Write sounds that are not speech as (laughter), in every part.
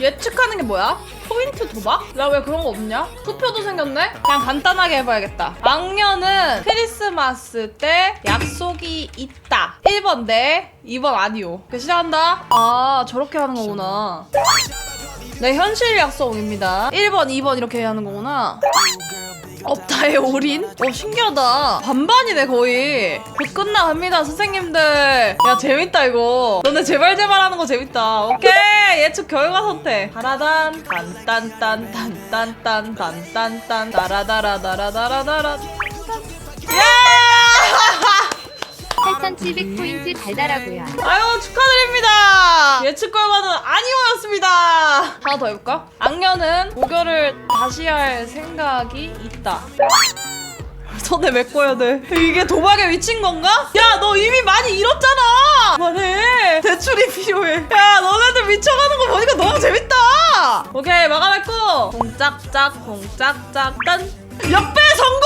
예측하는 게 뭐야? 포인트 도박? 나 왜 그런 거 없냐? 투표도 생겼네? 그냥 간단하게 해봐야겠다. 악녀는 크리스마스 때 약속이 있다. 1번 대 2번 아니요. 그 시작한다. 아 저렇게 하는 거구나. 네 현실 약속입니다. 1번, 2번 이렇게 하는 거구나. 없다의 올인? 어 신기하다. 반반이네 거의. 곧 끝나갑니다 선생님들. 야 재밌다 이거. 너네 제발 제발 하는 거 재밌다. 오케이! 예측 결과 선택. 다라단 딴딴딴딴딴딴 딴딴딴 따라다라다라다라다라 예! 8700포인트 달달하고요. 아유 축하드립니다. 예측 결과는 아니오였습니다. 하나 더 해볼까? 악녀는 고결을 다시 할 생각이 있다. 손에 메꿔야 돼. 이게 도박의 위치인 건가? 야 너 이미 많이 잃었잖아. 그만해. 대출이 필요해. 야 너네들 미쳐가는 거 보니까 너무 재밌다. 오케이 마감했고. 공짝짝 공짝짝 딴. 역배 성공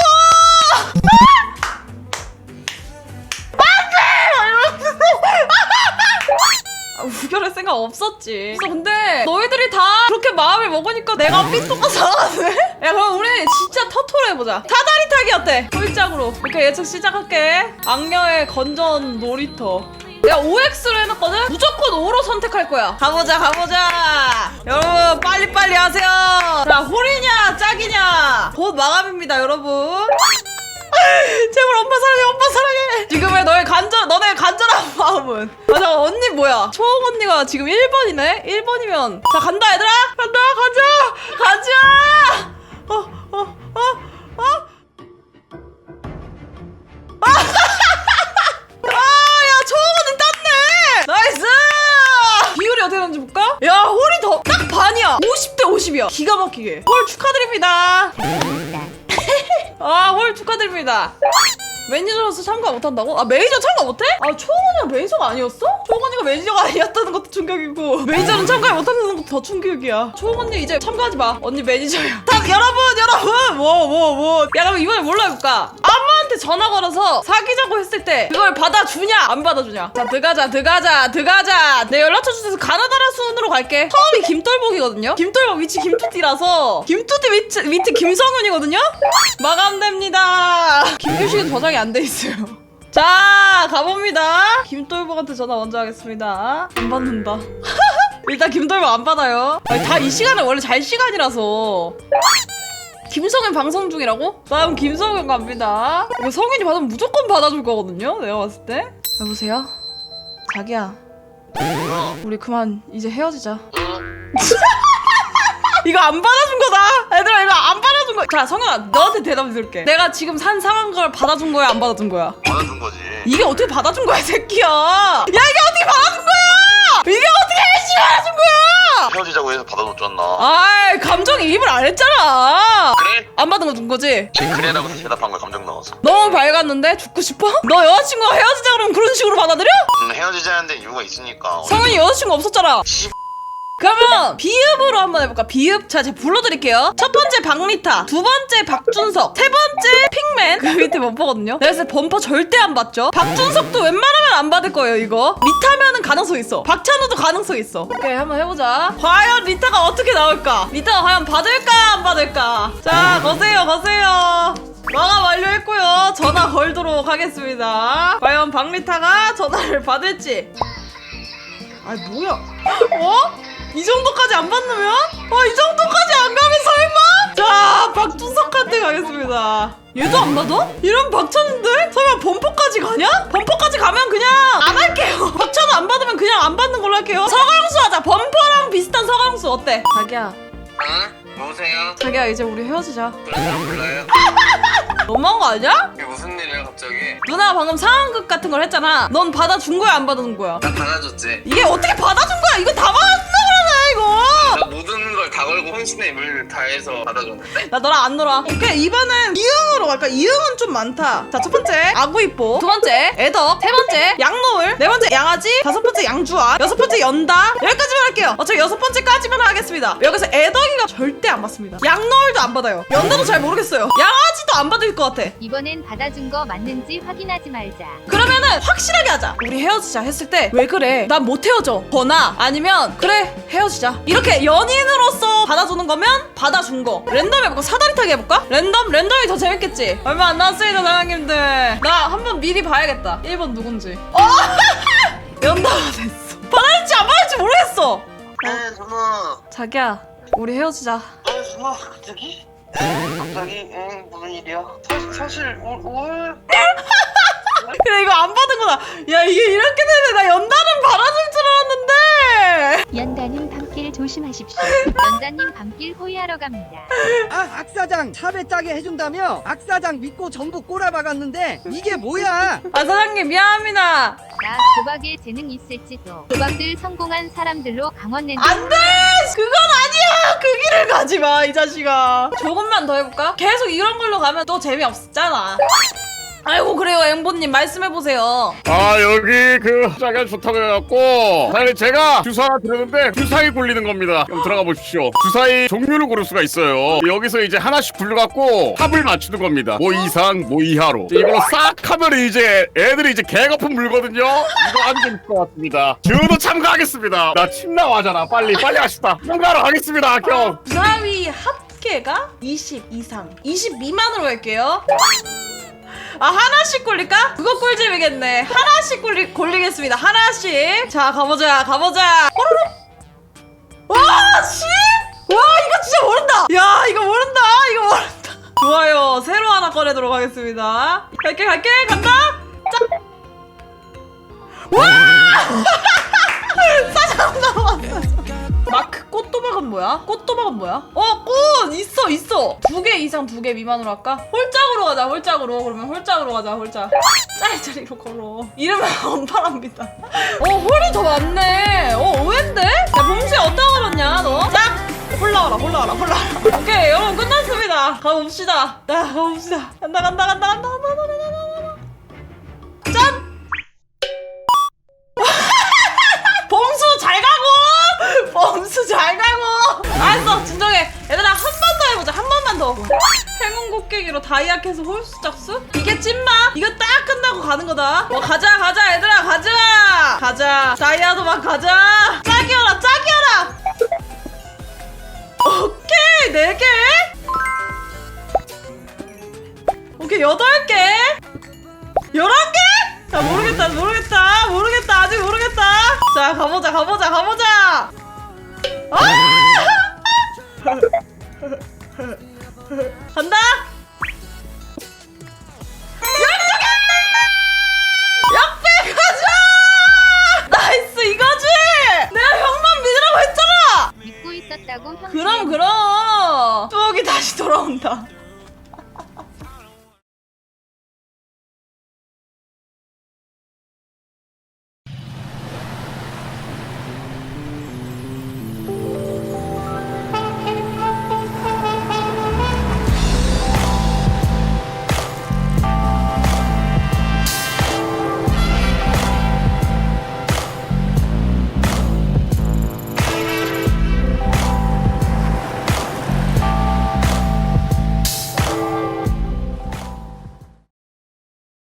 생각 없었지. 그래서 근데 너희들이 다 그렇게 마음을 먹으니까 내가 삐뚤어 상하네? (laughs) 야 그럼 우리 진짜 터토로 해보자. 사다리 타기 어때? 홀짝으로. 이렇게 예측 시작할게. 악녀의 건전 놀이터. 내가 OX로 해놨거든? 무조건 O로 선택할 거야. 가보자, 가보자. 여러분, 빨리빨리 하세요. 자, 홀이냐, 짝이냐. 곧 마감입니다, 여러분. (laughs) 제발 엄마 사랑해 엄마 사랑해 지금의 너의 간절 너네 간절한 마음은. 맞아 언니 뭐야? 초홍 언니가 지금 1번이네? 1번이면. 자 간다 얘들아! 간다 가자! 가자! 어어어어? 어, 어? (laughs) 아야 초홍 언니 땄네! 나이스! 비율이 어떻게 되는지 볼까? 야 홀이 더 딱 반이야. 50대 50이야. 기가 막히게. 홀 축하드립니다. (laughs) 아, 홀 축하드립니다. 매니저로서 참가 못한다고? 아, 매니저 참가 못해? 아, 초원이가 매니저가 아니었어? 초원이가 매니저가 아니었다는 것도 충격이고, 매니저는 참가 못한다는 것도 더 충격이야. 초원이 이제 참가하지 마. 언니 매니저야. (laughs) 다, 여러분, 여러분! 뭐, 뭐, 뭐. 야, 그럼 이번에 뭘로 해볼까? 엄마한테 전화 걸어서 사귀자고 했을 때, 그걸 받아주냐? 안 받아주냐? 자, 들어가자, 들어가자, 들어가자. 내 연락처 주소서 가나다라 순으로 갈게. 처음이 김떨복이거든요? 김떨복 위치 김투띠라서, 김투띠 위치, 위치 김성윤이거든요? 마감됩니다. 김규식은 저장 이 안 돼 있어요. (laughs) 자, 가봅니다. 김돌복한테 전화 먼저 하겠습니다. 안 받는다. (laughs) 일단 김돌복 안 받아요. 다 이 시간은 원래 잘 시간이라서. 김성현 방송 중이라고? 다음 김성현 갑니다. 이거 성현이 받으면 무조건 받아줄 거거든요. 내가 봤을 때. 여보세요? 자기야. 우리 그만 이제 헤어지자. (laughs) 이거 안 받아준 거다. 얘들아 이거 안 받아 준 거야. 자 성현아 너한테 대답 들을게. 내가 지금 산 상한 걸 받아준 거야 안 받아준 거야? 받아준 거지. 이게 어떻게 받아준 거야 이 새끼야. 야 이게 어떻게 받아준 거야? 이게 어떻게 열심히 받아준 거야? 헤어지자고 해서 받아줬잖아. 아이 감정이입을 안 했잖아. 그래? 안 받은 거 준 거지? 제 그래라고 대답한 거야 감정 나와서. 너무 밝았는데 죽고 싶어? 너 여자친구가 헤어지자 그러면 그런 식으로 받아들여? 음, 헤어지자는데 이유가 있으니까. 성현이 여자친구 없었잖아. 씨. 그러면 비읍으로 한번 해볼까? 비읍. 자, 제가 불러드릴게요. 첫 번째 박리타, 두 번째 박준석, 세 번째 핑맨. 그 밑에 범퍼거든요. 내가 그래서 범퍼 절대 안 받죠. 박준석도 웬만하면 안 받을 거예요, 이거. 리타면은 가능성 있어. 박찬호도 가능성 있어. 오케이, 한번 해보자. 과연 리타가 어떻게 나올까? 리타가 과연 받을까, 안 받을까? 자, 거세요, 거세요. 마감 완료했고요. 전화 걸도록 하겠습니다. 과연 박리타가 전화를 받을지. 아이 뭐야? 어? 이 정도까지 안 받으면? 어, 이 정도까지 안 가면 설마? 자, 박준석한테 가겠습니다. 얘도 안 받아? 이런 박찬호인데? 설마 범퍼까지 가냐? 범퍼까지 가면 그냥 안 할게요. (laughs) 박찬호 안 받으면 그냥 안 받는 걸로 할게요. 서강수 하자. 범퍼랑 비슷한 서강수 어때? 자기야, 응? 누구세요? 자기야 이제 우리 헤어지자. 사람 몰라요? (laughs) 너무한 거 아니야? 이게 무슨 일이야 갑자기? 누나가 방금 상황극 같은 걸 했잖아. 넌 받아준 거야, 안 받아준 거야? 나 받아줬지. 이게 어떻게 받아준 거야? 이거 다 그러네, 이거. 나 모든 걸 다 걸고 혼신의 힘을 다해 해서 받아줬는데 나 너랑 안 놀아. 오케이 이번엔 이응으로 갈까? 이응은 좀 많다. 자 첫 번째 아구이뽀, 두 번째 애덕, 세 번째 양노을, 네 번째 양아지, 다섯 번째 양주아, 여섯 번째 연다. 여기까지만 할게요. 어차피 여섯 번째까지만 하겠습니다. 여기서 애덕이가 절대 안 받습니다. 양노을도 안 받아요. 연다도 잘 모르겠어요. 양아지도 안 받을 것 같아. 이번엔 받아준 거 맞는지 확인하지 말자. 그러면은 확실하게 하자. 우리 헤어지자 했을 때 왜 그래? 난 못 헤어져. 거나 아니면 그래 헤어지자. 이렇게 연인으로서 받아주는 거면 받아준 거. 랜덤 해볼까? 사다리 타기 해볼까? 랜덤 랜덤이 더 재밌겠지. 얼마 안 남았습니다 사장님들. 나 한번 미리 봐야겠다. 1번 누군지. 어! (laughs) 연다가 됐어. 받아줄지 안 받을지 모르겠어. 네 누나 자기야 우리 헤어지자. 네 누나 갑자기? 갑자기? 응 무슨 일이야? 사실, 사실 올, 올? (laughs) 그래 이거 안 받은구나. 야 이게 이렇게 되네. 나 연다는 받아줄 줄 알았는데. 연다님 밤길 조심하십시오. 연다님 밤길 호위하러 갑니다. 아, 악사장 차배 짜게 해준다며? 악사장 믿고 전부 꼬라박았는데 이게 뭐야? 아 사장님 미안합니다. 나 도박에 재능 있을지도. 도박들 성공한 사람들로 강원 랜드 안 돼! 그건 아니야! 그 길을 가지 마, 이 자식아. 조금만 더 해볼까? 계속 이런 걸로 가면 또 재미 없잖아. 아이고, 그래요, 앵보님. 말씀해보세요. 아 여기 그 자기가 좋다고 해갖고 사실 제가 주사 드렸는데 주사위 굴리는 겁니다. 그럼 들어가 보십시오. 주사위 종류를 고를 수가 있어요. 여기서 이제 하나씩 굴려갖고 합을 맞추는 겁니다. 뭐 이상 뭐 이하로. 이걸로 싹 하면 이제 애들이 이제 개거품 물거든요. 이거 안 재밌을 것 같습니다. 저도 참가하겠습니다. 나 침 나와잖아. 빨리 빨리 하시다. 참가하러 가겠습니다 형. 부사위 합계가 20 이상. 20 미만으로 할게요. 아, 하나씩 굴릴까? 그거 꿀잼이겠네. 하나씩 굴리, 굴리겠습니다. 하나씩. 자, 가보자, 가보자. 와, 씨! 와, 이거 진짜 모른다! 야, 이거 모른다! 이거 모른다! 좋아요. 새로 하나 꺼내도록 하겠습니다. 갈게, 갈게, 간다! 짠! 와! (laughs) 사장 나왔어. 뭐야? 꽃도박은 뭐야? 어, 꽃 있어, 있어. 두 개 이상 두 개 미만으로 할까? 홀짝으로 가자, 홀짝으로. 그러면 홀짝으로 가자, 홀짝. 짤짤이로 걸어. 이러면 언팔합니다. (laughs) 어, 홀이 더 많네. 어, 의외인데? 야, 봉수야 어디다 걸었냐, 너? 짝! 올라와라, 올라와라, 올라와라. 오케이, 여러분 끝났습니다. 가봅시다. 자, 가봅시다. 간다, 간다, 간다, 간다, 간다, 간다, 간다, 간다. 더. 행운 곡괭이로 다이아 캐서 홀수 짝수? 이게 찐마? 이거 딱 끝나고 가는 거다. 어, 가자, 가자, 얘들아, 가자! 가자. 다이아도 막 가자! 짝이어라, 짝이어라! 오케이, 네 개? 오케이, 여덟 개? 열한 개? 자, 모르겠다, 모르겠다, 모르겠다, 아직 모르겠다. 자, 가보자, 가보자, 가보자. 아! (laughs) 간다.